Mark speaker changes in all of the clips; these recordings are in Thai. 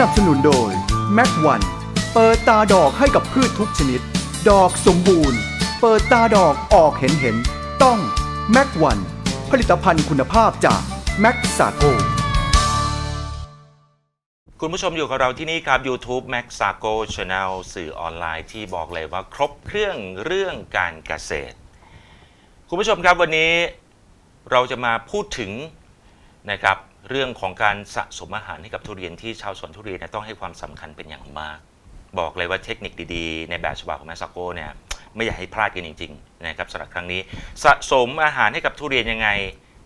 Speaker 1: นับสนุนโดย แม็กวันเปิดตาดอกให้กับพืชทุกชนิด ดอกสมบูรณ์ เปิดตาดอกออกเห็นเห็น ต้องแม็กวันผลิตภัณฑ์คุณภาพจากแม็กซาโก
Speaker 2: คุณผู้ชมอยู่กับเราที่นี่ครับ YouTube Max s a g o Channel สื่อออนไลน์ที่บอกเลยว่าครบเครื่องเรื่องการเกษตร คุณผู้ชมครับวันนี้เราจะมาพูดถึงนะครับ เรื่องของการสะสมอาหารให้กับทุเรียนที่ชาวสวนทุเรียนเนยต้องให้ความสำคัญเป็นอย่างมาก บอกเลยว่าเทคนิคดีๆ ในแบบฉบับของแมสซาโกเนี่ยไม่อยากให้พลาดกันจริงๆนะครับสำหรับครั้งนี้ สะสมอาหารให้กับทุเรียนยังไง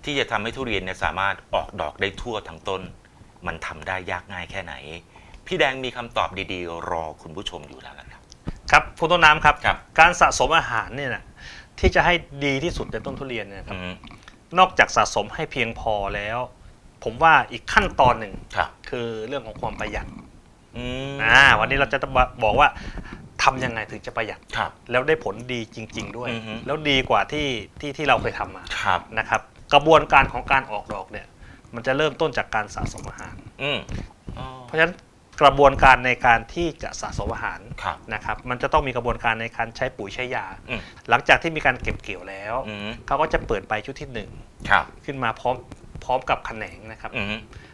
Speaker 2: ที่จะทำให้ทุเรียนเนี่ยสามารถออกดอกได้ทั่วทั้งต้น มันทำได้ยากง่ายแค่ไหน พี่แดงมีคำตอบดีๆ รอคุณผู้ชมอยู่แล้วนะครับ
Speaker 3: ครับคุณต้นน้ำครับ
Speaker 2: ครับ
Speaker 3: การสะสมอาหารเนี่ยนะที่จะให้ดีที่สุดในต้นทุเรียนเนี่ยครับ
Speaker 2: อืม
Speaker 3: นอกจากสะสมให้เพียงพอแล้ว ผมว่าอีกขั้นตอนหนึ่ง
Speaker 2: ครับ
Speaker 3: คือเรื่องของความประหยัด
Speaker 2: อืม
Speaker 3: อ่าวันนี้เราจะบอกว่าทำยังไงถึงจะประหยัด
Speaker 2: ครับ
Speaker 3: แล้วได้ผลดีจริง ๆ ด้วย
Speaker 2: อือฮึ
Speaker 3: แล้วดีกว่าที่ที่ที่เราเคยทำมา
Speaker 2: ครับ
Speaker 3: นะครับ กระบวนการของการออกดอกเนี่ย มันจะเริ่มต้นจากการสะสมอาหาร
Speaker 2: อืมอ๋อ
Speaker 3: เพราะฉะนั้นกระบวนการในการที่จะสะสมอาหาร
Speaker 2: ครับ
Speaker 3: นะครับ มันจะต้องมีกระบวนการในการใช้ปุ๋ยใช้ยา
Speaker 2: อืม
Speaker 3: หลังจากที่มีการเก็บเกี่ยวแล้ว
Speaker 2: อืม
Speaker 3: เขาก็จะเปิดใบชุดที่
Speaker 2: ครับ
Speaker 3: 1ขึ้นมาพร้อม พร้อมกับแขนงนะครับ
Speaker 2: อืม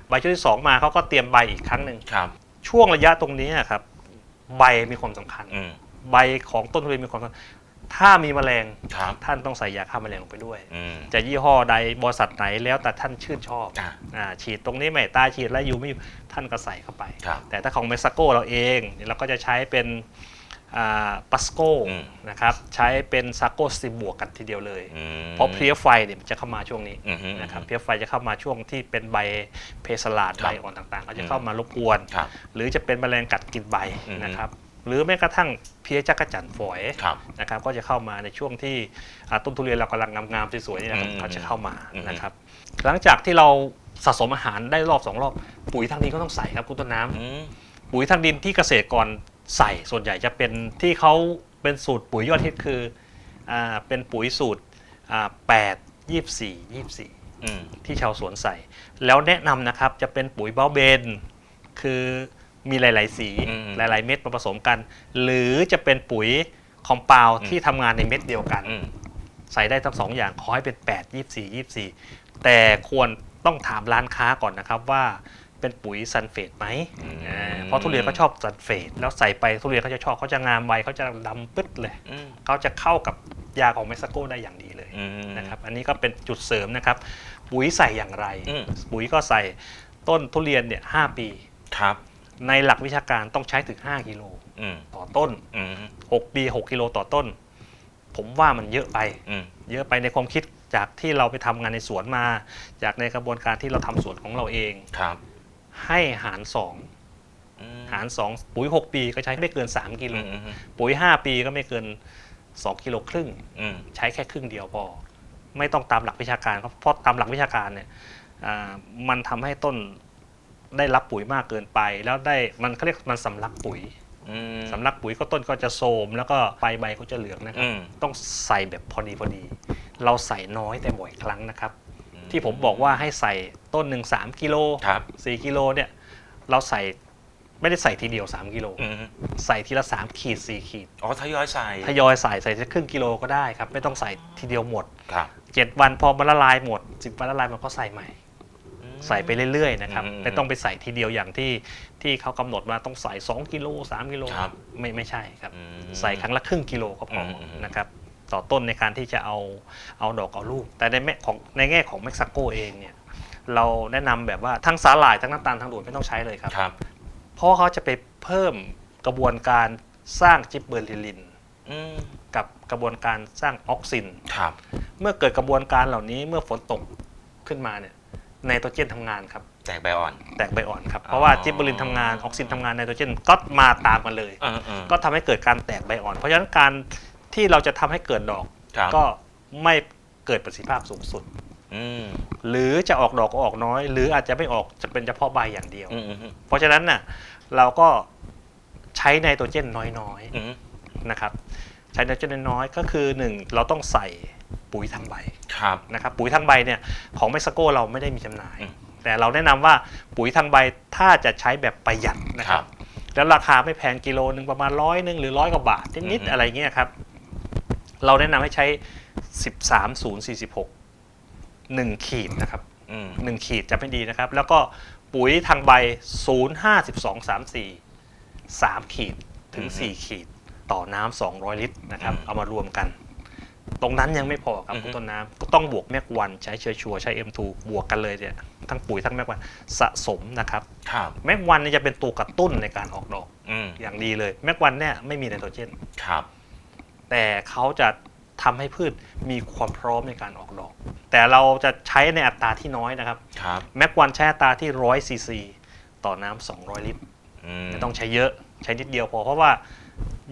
Speaker 3: ใบชุดที่2มาเขาก็เตรียมใบอีกครั้งหนึ่ง
Speaker 2: ครับ
Speaker 3: ช่วงระยะตรงนี้นะครับ ใบมีความสำคัญ
Speaker 2: อืม
Speaker 3: ใบของต้นทุเรียนมีความสำคัญถ้ามีแมลง
Speaker 2: ครับ
Speaker 3: ท่านต้องใส่ยาฆ่าแมลงลงไปด้วย
Speaker 2: อืม
Speaker 3: จะยี่ห้อใดบริษัทไหนแล้วแต่ท่านชื่นชอบ
Speaker 2: อ่า
Speaker 3: อ่าฉีดตรงนี้ไม่ตายฉีดแล้วอยู่ไม่อยู่ท่านก็ใส่เข้าไป
Speaker 2: ครับ
Speaker 3: แต่ถ้าของเมสซาโกเราเองเราก็จะใช้เป็น ปัสโก
Speaker 2: อืม
Speaker 3: นะครับใช้เป็นซาโกสิบวกกันทีเดียวเลย
Speaker 2: อืม
Speaker 3: เพราะเพลี้ยไฟเนี่ยมันจะเข้ามาช่วงนี้
Speaker 2: อืมอืม
Speaker 3: นะครับเพลี้ยไฟจะเข้ามาช่วงที่เป็นใบเพสลาด
Speaker 2: ครั
Speaker 3: ใบบอ่อนต่างๆก็จะเข้ามารบกวน
Speaker 2: ครับ
Speaker 3: หรือจะเป็นแมลงกัดกินใบ
Speaker 2: อืม
Speaker 3: นะครับหรือแม้กระทั่งเพลี้ยจักรจั่นฝอย
Speaker 2: ครับ
Speaker 3: นะครับก็จะเข้ามาในช่วงที่อ่าต้นทุเรียนเรากำลังงามๆสวยๆนี่นะครับ
Speaker 2: อืม
Speaker 3: เขาจะเข้ามา
Speaker 2: อืม
Speaker 3: นะครับหลังจากที่เราสะสมอาหารได้รอบสองรอบ ปุ๋ยทางดินก็ต้องใส่ครับคุณต้นน้ำ
Speaker 2: อืม
Speaker 3: ปุ๋ยทางดินที่เกษตรกร ใส่ส่วนใหญ่จะเป็นที่เขาเป็นสูตรปุ๋ยยอดฮิตคืออ่าเป็นปุ๋ยสูตรอ่าแปดยี่สี่ยี่สี่
Speaker 2: อืม
Speaker 3: ที่ชาวสวนใส่ แล้วแนะนำนะครับจะเป็นปุ๋ยเบ้าเบน คือมีหลาย ๆ สี
Speaker 2: อืม
Speaker 3: หลาย ๆ เม็ดมาผสมกัน หรือจะเป็นปุ๋ยคอมเปาวที่ทำงานในเม็ดเดียวกัน
Speaker 2: อืม
Speaker 3: ใส่ได้ทั้งสองอย่างขอให้เป็น 8 24 24 แต่ควรต้องถามร้านค้าก่อนนะครับว่า เป็นปุ๋ยซันเฟตไหม
Speaker 2: อืม
Speaker 3: อ่าเพราะทุเรียนเขาชอบซันเฟตแล้วใส่ไปทุเรียนเขาจะชอบเขาจะงามใบเขาจะดำปึ๊ดเลย
Speaker 2: อืม
Speaker 3: เขาจะเข้ากับยาของเม็กซิโกได้อย่างดีเลย
Speaker 2: อืม
Speaker 3: นะครับอันนี้ก็เป็นจุดเสริมนะครับ ปุ๋ยใส่อย่างไร
Speaker 2: อืม
Speaker 3: ปุ๋ยก็ใส่ต้นทุเรียนเนี่ยหปี
Speaker 2: ครับ
Speaker 3: ในหลักวิชาการต้องใช้ถึง 5กิโล
Speaker 2: อืม
Speaker 3: ต่อต้น
Speaker 2: อืม
Speaker 3: 6ปี6กิโลต่อต้น ผมว่ามันเยอะไป
Speaker 2: อืม
Speaker 3: เยอะไปในความคิดจากที่เราไปทำงานในสวนมา จากในกระบวนการที่เราทำสวนของเราเอง
Speaker 2: ครับ
Speaker 3: ให้หาร
Speaker 2: อืม
Speaker 3: 2หาร2ปุ๋ย6ปีก็ใช้ไม่เกิน3กิโล
Speaker 2: อืมอืม
Speaker 3: ปุ๋ย5ปีก็ไม่เกิน2กิโลครึ่ง
Speaker 2: อืม
Speaker 3: ใช้แค่ครึ่งเดียวพอ ไม่ต้องตามหลักวิชาการครับเพราะตามหลักวิชาการเนี่ยอ่ามันทำให้ต้นได้รับปุ๋ยมากเกินไป แล้วได้มันเขาเรียกมันสำลักปุ๋ย
Speaker 2: อืม
Speaker 3: สำลักปุ๋ยก็ต้นก็จะโทรมแล้วก็ใบใบก็จะเหลืองนะครับ
Speaker 2: อืม
Speaker 3: ต้องใส่แบบพอดีพอดี เราใส่น้อยแต่บ่อยครั้งนะครับ ที่ผมบอกว่าให้ใส่ต้นหนึ่งสามกิโล
Speaker 2: ครับ
Speaker 3: สี่กิโลเนี่ยเราใส่ไม่ได้ใส่ทีเดียว 3 กิโล
Speaker 2: อืม
Speaker 3: ใส่ทีละ 3 ขีด 4 ขีด
Speaker 2: อ๋อทยอยใส่
Speaker 3: ทยอยใส่ใส่สักครึ่งกิโลก็ได้ครับ ไม่ต้องใส่ทีเดียวหมด
Speaker 2: ครับ
Speaker 3: 7 วันพอมันละลายหมด10วันละลายมันก็ใส่ใหม่
Speaker 2: อืม
Speaker 3: ใส่ไปเรื่อยๆนะครับ
Speaker 2: อืม
Speaker 3: ไม่ต้องไปใส่ทีเดียวอย่างที่ที่เขากำหนดมาต้องใส่ 2 กิโล 3 กิโล
Speaker 2: ครับ
Speaker 3: ไม่ไม่ใช่ครับ
Speaker 2: อืม
Speaker 3: ใส่ครั้งละครึ่งกิโลก็พออ
Speaker 2: มอืม
Speaker 3: นะครับ ต่อต้นในการที่จะเอาเอาดอกเอาลูก แต่ในแม่ของในแง่ของเม็กซิโกเองเนี่ยเราแนะนำแบบว่าทั้งสาหร่ายทั้งน้ำตาลทั้งด่วนไม่ต้องใช้เลยครับ
Speaker 2: ครับ
Speaker 3: เพราะเขาจะไปเพิ่มกระบวนการสร้างจิบเบอร์ลิลิน
Speaker 2: อืม
Speaker 3: กับกระบวนการสร้างออกซิน
Speaker 2: ครับ
Speaker 3: เมื่อเกิดกระบวนการเหล่านี้เมื่อฝนตกขึ้นมาเนี่ยไนโตรเจนทำงานครับ
Speaker 2: แตกใบอ่อน
Speaker 3: แตกใบอ่อนครับ
Speaker 2: อ๋อ
Speaker 3: เพราะว่าจิบเบอร์ลินทำงานออกซินทำงานไนโตรเจนก็มาตามกันเลย
Speaker 2: เออเออ
Speaker 3: ก็ทำให้เกิดการแตกใบอ่อน เพราะฉะนั้นการ ที่เราจะทำให้เกิดดอก
Speaker 2: ครับ
Speaker 3: ก็ไม่เกิดประสิทธิภาพสูงสุด
Speaker 2: อืม
Speaker 3: หรือจะออกดอกก็ออกน้อย หรืออาจจะไม่ออกจะเป็นเฉพาะใบอย่างเดียว
Speaker 2: อืมอืมอืม
Speaker 3: เพราะฉะนั้นน่ะเราก็ใช้ไนโตรเจนน้อย
Speaker 2: อืม
Speaker 3: ๆนะครับ ใช้ไนโตรเจนน้อยๆก็คือ1เราต้องใส่ปุ๋ยทางใบ
Speaker 2: ครับ
Speaker 3: นะครับปุ๋ยทางใบเนี่ยของเม็กซิโกเราไม่ได้มีจำหน่าย
Speaker 2: อืม
Speaker 3: แต่เราแนะนำว่าปุ๋ยทางใบถ้าจะใช้แบบประหยัดนะ
Speaker 2: ค
Speaker 3: ค
Speaker 2: รั
Speaker 3: รับบแล้วราคาไม่แพงกิโลหนึ่งประมาณร้อยหนึ่งหรือร้อยกว่าบาทนิด
Speaker 2: อือฮึ
Speaker 3: ๆอะไรเงี้ยครับ เราแนะนำให้ใช้ 13046 1 ขีดนะครับ
Speaker 2: อืม
Speaker 3: 1ขีดจะไม่ดีนะครับ แล้วก็ปุ๋ยทางใบ 05234 3 ขีดถึง4ขีดต่อน้ำ200 ลิตรนะครับ เอามารวมกัน ตรงนั้นยังไม่พอครับคุณต้นน้ำก็ต้องบวกแมกวันใช้เชื้อชัวร์ใช้ M2 บวกกันเลยเนี่ยทั้งปุ๋ยทั้งแมกวันสะสมนะครับ
Speaker 2: ครับ
Speaker 3: แมกวันเนี่ยจะเป็นตัวกระตุ้นในการออกดอก
Speaker 2: อืม
Speaker 3: อย่างดีเลย แมกวันเนี่ยไม่มีไนโตรเจน
Speaker 2: ครับ
Speaker 3: แต่เขาจะทำให้พืชมีความพร้อมในการออกดอก แต่เราจะใช้ในอัตราที่น้อยนะครับ
Speaker 2: ครับ
Speaker 3: แมกวันใช้อัตราที่ร้อยซีซีต่อน้ำ200 ลิตร
Speaker 2: อืม
Speaker 3: ไม่ต้องใช้เยอะใช้นิดเดียวพอ เพราะว่า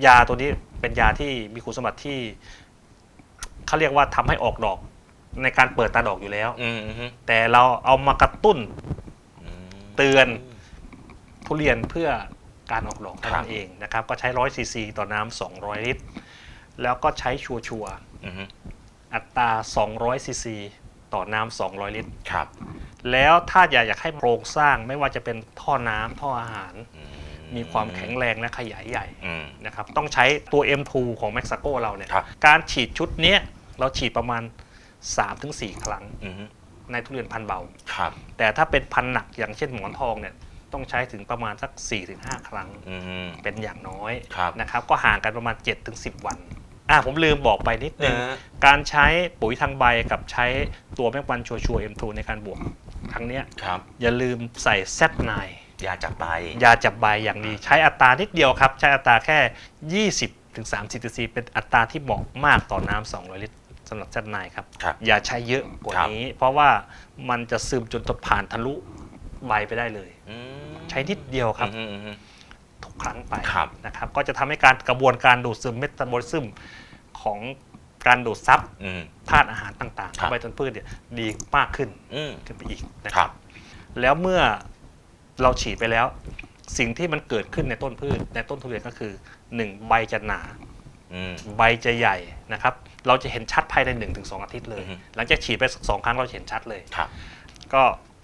Speaker 3: ยาตัวนี้เป็นยาที่มีคุณสมบัติที่เขาเรียกว่าทำให้ออกดอกในการเปิดตาดอกอยู่แล้ว
Speaker 2: อืมอืม
Speaker 3: แต่เราเอามากระตุ้น
Speaker 2: อืม
Speaker 3: เตือนทุเรียนเพื่อการออกดอกเท่า
Speaker 2: ครั
Speaker 3: นั้
Speaker 2: บ
Speaker 3: นเองนะครับ ก็ใช้ร้อยซีซีต่อน้ำ200ลิตร แล้วก็ใช้ชัวชัวร์
Speaker 2: อืม
Speaker 3: ๆอัตรา 200 ซีซี ต่อน้ำ200 ลิตร
Speaker 2: ครับ
Speaker 3: แล้วถ้าอยากอยากให้โครงสร้างไม่ว่าจะเป็นท่อน้ำท่ออาหาร
Speaker 2: อื
Speaker 3: มีความแข็งแรงและขยายใหญ่
Speaker 2: อืม
Speaker 3: นะครับ ต้องใช้ตัว M2 ของ m a x a c o เราเนี่ย
Speaker 2: ครับ
Speaker 3: การฉีดชุดเนี้ยเราฉีดประมาณ 3-4 ครั้ง
Speaker 2: อืม
Speaker 3: ในทุเรียนพันธุ์เบา
Speaker 2: ครับ
Speaker 3: แต่ถ้าเป็นพันธุ์หนักอย่างเช่นหมอนทองเนี่ยต้องใช้ถึงประมาณสัก 4-5 ครั้ง
Speaker 2: อืม
Speaker 3: เป็นอย่างน้อย
Speaker 2: ครับ
Speaker 3: นะครับ ก็ห่างกันประมาณ 7-10 วัน อ่าผมลืมบอกไปนิดนึง
Speaker 2: เออ
Speaker 3: การใช้ปุ๋ยทางใบกับใช้ตัวแมกวันชัวชัว M2 ในการบวกครั้งเนี้ย
Speaker 2: ครับ
Speaker 3: อย่าลืมใส่ Z9
Speaker 2: ยาจับใบ
Speaker 3: ยาจับใบอย่างดีใช้อัตรานิดเดียวครับ ใช้อัตราแค่ 20ถึง30ซีซีเป็นอัตราที่เหมาะมากต่อน้ำ200 ลิตรสำหรับ Z9 ครับ
Speaker 2: ครับ
Speaker 3: อย่าใช้เยอะกว่า
Speaker 2: ครับ
Speaker 3: นี้ เพราะว่ามันจะซึมจนจะผ่านทะลุใบไปได้เลย
Speaker 2: อืม
Speaker 3: ใช้นิดเดียวครับ
Speaker 2: อืมอืมอืม
Speaker 3: ทุกครั้งไป
Speaker 2: ครับ
Speaker 3: นะครับก็จะทำให้การกระบวนการดูดซึมเมตาบอลิซึมของการดูดซับ
Speaker 2: อืม
Speaker 3: ธาตุอาหารต่างๆ
Speaker 2: ครับ
Speaker 3: เข้าไปต้นพืชเนี่ยดีมากขึ้น
Speaker 2: อืม
Speaker 3: ขึ้นไปอีกนะ
Speaker 2: ค
Speaker 3: ค
Speaker 2: รั
Speaker 3: รับ บ แล้วเมื่อเราฉีดไปแล้ว สิ่งที่มันเกิดขึ้นในต้นพืช ในต้นทุเรียนก็คือ1ใบจะหนา
Speaker 2: อืม
Speaker 3: ใบจะใหญ่นะครับ เราจะเห็นชัดภายใน 1-2 อาทิตย์เลย
Speaker 2: อือฮึ
Speaker 3: หลังจากฉีดไปสักสองครั้งเราจะเห็นชัดเลย
Speaker 2: ครับ
Speaker 3: ก็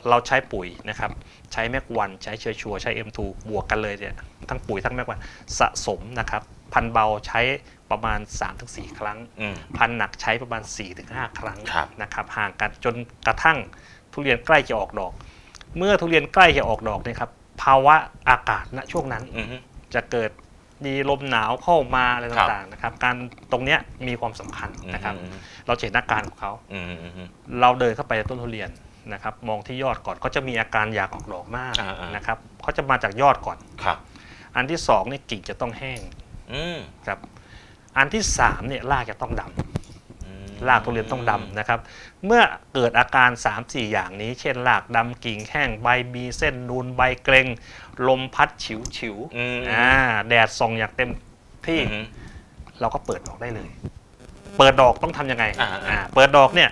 Speaker 3: เราใช้ปุ๋ยนะครับ ใช้แมกวันใช้เชื้อชัวร์ใช้ M2 บวกกันเลยเนี่ยทั้งปุ๋ยทั้งแมกวันสะสมนะครับพันธุ์เบาใช้ประมาณ 3-4 ครั้ง
Speaker 2: อืม
Speaker 3: พันธุ์หนักใช้ประมาณ 4-5 ครั้ง
Speaker 2: ครับ
Speaker 3: นะครับห่างกันจนกระทั่งทุเรียนใกล้จะออกดอก เมื่อทุเรียนใกล้จะออกดอกเนี่ยครับภาวะอากาศณช่วงนั้น
Speaker 2: อืม
Speaker 3: จะเกิดมีลมหนาวเข้ามาอะไร
Speaker 2: ครับ
Speaker 3: ต่างๆนะครับ การตรงเนี้ยมีความสำคัญนะครับ
Speaker 2: อืม
Speaker 3: เราจะเห็นอาการของเขา
Speaker 2: อืมอืมอืม
Speaker 3: เราเดินเข้าไปในต้นทุเรียน นะครับมองที่ยอดก่อนเขาจะมีอาการอยากออกดอกมาก
Speaker 2: อ่าๆ
Speaker 3: นะครับเขาจะมาจากยอดก่อน
Speaker 2: ครับ
Speaker 3: อันที่สองเนี่ยกิ่งจะต้องแห้ง
Speaker 2: อืม
Speaker 3: ครับอันที่สามเนี่ยรากจะต้องดำ
Speaker 2: อืม
Speaker 3: รากทุเรียนต้องดำนะครับเมื่อเกิดอาการ 3-4 อย่างนี้ เช่นรากดำกิ่งแห้งใบมีเส้นนูนใบเกรงลมพัดฉิวฉิวๆ
Speaker 2: อืม
Speaker 3: อ่าแดดส่องอย่างเต็มที่
Speaker 2: อืม
Speaker 3: เราก็เปิดดอกได้เลย เปิดดอกต้องทำยังไง
Speaker 2: อ่าๆ
Speaker 3: อ่า เปิดดอกเนี่ย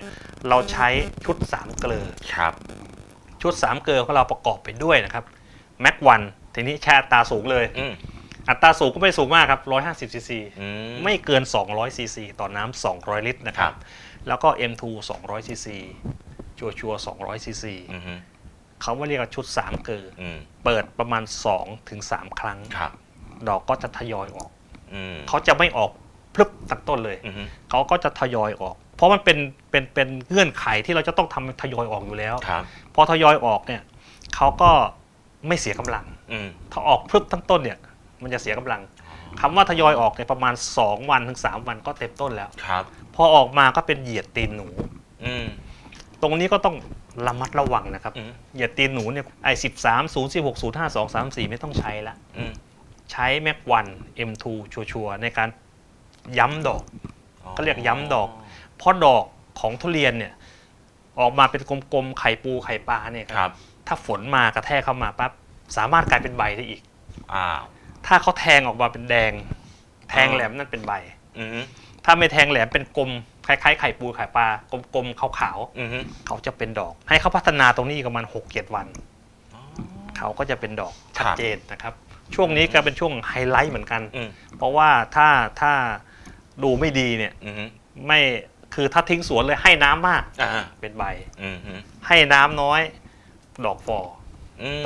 Speaker 3: เราใช้ชุด3เกลือ
Speaker 2: ครับ
Speaker 3: ชุด3เกลือของเราประกอบไปด้วยนะครับแม็กวันทีนี้แช่อัตราสูงเลย
Speaker 2: อืม
Speaker 3: อัตราสูงก็ไม่สูงมากครับ150ซีซี
Speaker 2: อืม
Speaker 3: ไม่เกิน 200ซีซีต่อน้ำ200 ลิตรนะครั
Speaker 2: ครับ บ
Speaker 3: แล้วก็ M2 200ซีซีชัวชัว200ซีซี
Speaker 2: อืม
Speaker 3: เขาว่าเรียกว่าชุด 3 เกลือ
Speaker 2: อืม
Speaker 3: เปิดประมาณ2ถึง3ครั้ง
Speaker 2: ครับ
Speaker 3: ดอกก็จะทยอยออก
Speaker 2: อืม
Speaker 3: เขาจะไม่ออกพลึบตั้งต้นเลย
Speaker 2: อืม
Speaker 3: เขาก็จะทยอยออก เพราะมันเป็นเป็นเป็นเงื่อนไขที่เราจะต้องทำทยอยออกอยู่แล้ว
Speaker 2: ครับ
Speaker 3: พอทยอยออกเนี่ยเขาก็ไม่เสียกำลัง
Speaker 2: อืม
Speaker 3: ถ้าออกพลึบทั้งต้นเนี่ย มันจะเสียกำลังคำว่าทยอยออกเนี่ยประมาณ 2 วันถึง 3 วันก็เต็มต้นแล้ว
Speaker 2: ครับ
Speaker 3: พอออกมาก็เป็นเหยียดตีนหนู
Speaker 2: อืม
Speaker 3: ตรงนี้ก็ต้องระมัดระวังนะครับ
Speaker 2: อืม
Speaker 3: เหยียดตีนหนูเนี่ยไอ้สิบสามศูนย์สิบหกศูนย์ห้าสองสามสี่ไม่ต้องใช้ละ
Speaker 2: อืม
Speaker 3: ใช้แม็กวัน M2 ชัวร์ๆในการย้ำดอก ก็เรียกย้ำดอก เพราะดอกของทุเรียนเนี่ยออกมาเป็นกลมๆไข่ปูไข่ปลาเนี่ย
Speaker 2: ครับ
Speaker 3: ถ้าฝนมากระแทกเข้ามาปั๊บสามารถกลายเป็นใบได้อีก
Speaker 2: อ้าว
Speaker 3: ถ้าเขาแทงออกมาเป็นแดง แทงแหลมนั่นเป็นใบ
Speaker 2: อืม
Speaker 3: ถ้าไม่แทงแหลมเป็นกลมคล้ายๆไข่ปูไข่ปลากลมๆขาว
Speaker 2: อืม
Speaker 3: ๆเขาจะเป็นดอก ให้เขาพัฒนาตรงนี้อีกประมาณหกเจ็ดวันเขาก็จะเป็นดอกชัดเจนนะครับ ช่วงนี้ก็เป็นช่วงไฮไลท์เหมือนกัน
Speaker 2: อืม
Speaker 3: เพราะว่าถ้าถ้า ดูไม่ดีเนี่ย
Speaker 2: อืม
Speaker 3: ไม่คือถ้าทิ้งสวนเลยให้น้ำมาก
Speaker 2: อ่า
Speaker 3: เป็นใบ
Speaker 2: อืมอืม
Speaker 3: ให้น้ำน้อย ดอกฟอ
Speaker 2: ม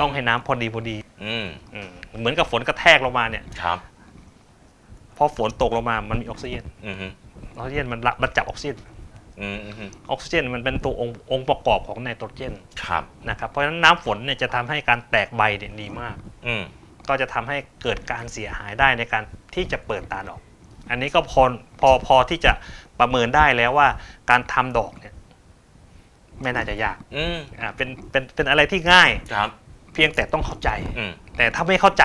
Speaker 3: ต้องให้น้ำพอดีพอดี
Speaker 2: อืม
Speaker 3: อืมเหมือนกับฝนกระแทกลงมาเนี่ย
Speaker 2: ครับ
Speaker 3: พอฝนตกลงมามันมีออกซิเจน
Speaker 2: อืมฮึ
Speaker 3: ออกซิเจนมันรับมันจับออกซิเจน
Speaker 2: อืมอืมฮึ
Speaker 3: ออกซิเจนมันเป็นตัวองค์องค์ประกอบของไนโตรเจน
Speaker 2: ครับ
Speaker 3: นะครับเพราะฉะนั้นน้ำฝนเนี่ยจะทำให้การแตกใบเนี่ยดีมาก
Speaker 2: อืม
Speaker 3: ก็จะทำให้เกิดการเสียหายได้ในการที่จะเปิดตาดอก อันนี้ก็พอพอพอที่จะประเมินได้แล้วว่าการทำดอกเนี่ย ไม่น่าจะยาก
Speaker 2: อืม
Speaker 3: อ่าเป็นเป็นเป็นอะไรที่ง่าย
Speaker 2: ครับ
Speaker 3: เพียงแต่ต้องเข้าใจ
Speaker 2: อืม
Speaker 3: แต่ถ้าไม่เข้าใจ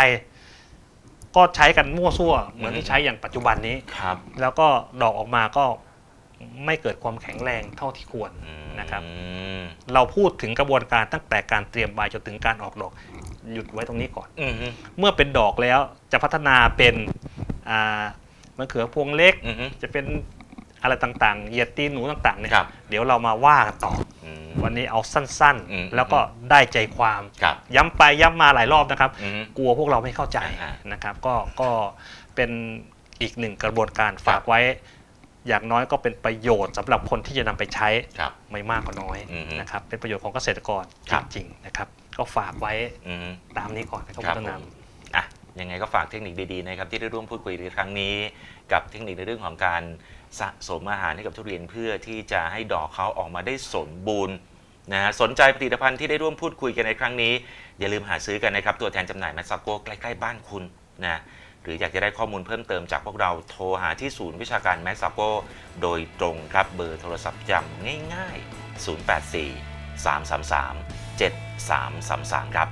Speaker 3: ก็ใช้กันมั่วซั่ว เหมือน
Speaker 2: อืม
Speaker 3: ที่ใช้อย่างปัจจุบันนี้
Speaker 2: ครับ
Speaker 3: แล้วก็ดอกออกมาก็ไม่เกิดความแข็งแรงเท่าที่ควร
Speaker 2: อืม
Speaker 3: นะครับเราพูดถึงกระบวนการตั้งแต่การเตรียมใบจนถึงการออกดอกหยุดไว้ตรงนี้ก่อน
Speaker 2: อืมฮึ
Speaker 3: เมื่อเป็นดอกแล้วจะพัฒนาเป็นอ่า มะเขือพวงเล็ก
Speaker 2: อืมฮึ
Speaker 3: จะเป็นอะไรต่างๆ เหยียดตีนหนูต่างๆเนี่ย
Speaker 2: ครับ
Speaker 3: เดี๋ยวเรามาว่ากันต่อ
Speaker 2: อืม
Speaker 3: วันนี้เอาสั้น
Speaker 2: อืม
Speaker 3: ๆ แล้วก็ได้ใจความ
Speaker 2: ครับ
Speaker 3: ย้ำไปย้ำมาหลายรอบนะครับ
Speaker 2: อืมฮึ
Speaker 3: กลัวพวกเราไม่เข้าใจ
Speaker 2: อ่า
Speaker 3: นะครับ ก็ก็เป็นอีกหนึ่งกระบวนการฝากไว้ อย่างน้อยก็เป็นประโยชน์สำหรับคนที่จะนำไปใช้
Speaker 2: ครับ
Speaker 3: ไม่มากก็น้อย
Speaker 2: อือฮึ
Speaker 3: นะครับเป็นประโยชน์ของเกษตรกร
Speaker 2: ครับ
Speaker 3: จริงๆนะครับ ก็ฝากไว้
Speaker 2: อืมฮึ
Speaker 3: ตามนี้ก่อนนะครับ
Speaker 2: ครับ
Speaker 3: คุณต้น
Speaker 2: ผ
Speaker 3: น้
Speaker 2: มอะ ยังไงก็ฝากเทคนิคดีๆนะครับที่ได้ร่วมพูดคุยในครั้งนี้ กับเทคนิคในเรื่องของการสะสมอาหารให้กับทุเรียนเพื่อที่จะให้ดอกเขาออกมาได้สมบูรณ์นะฮะสนใจผลิตภัณฑ์ที่ได้ร่วมพูดคุยกันในครั้งนี้ อย่าลืมหาซื้อกันนะครับ ตัวแทนจำหน่ายแมสซาโกใกล้ๆบ้านคุณนะหรืออยากจะได้ข้อมูลเพิ่มเติมจากพวกเราโทรหาที่ศูนย์วิชาการแมสซาโกโดยตรงครับเบอร์โทรศัพท์จำง่าย ๆ 084 333 7333 ครับ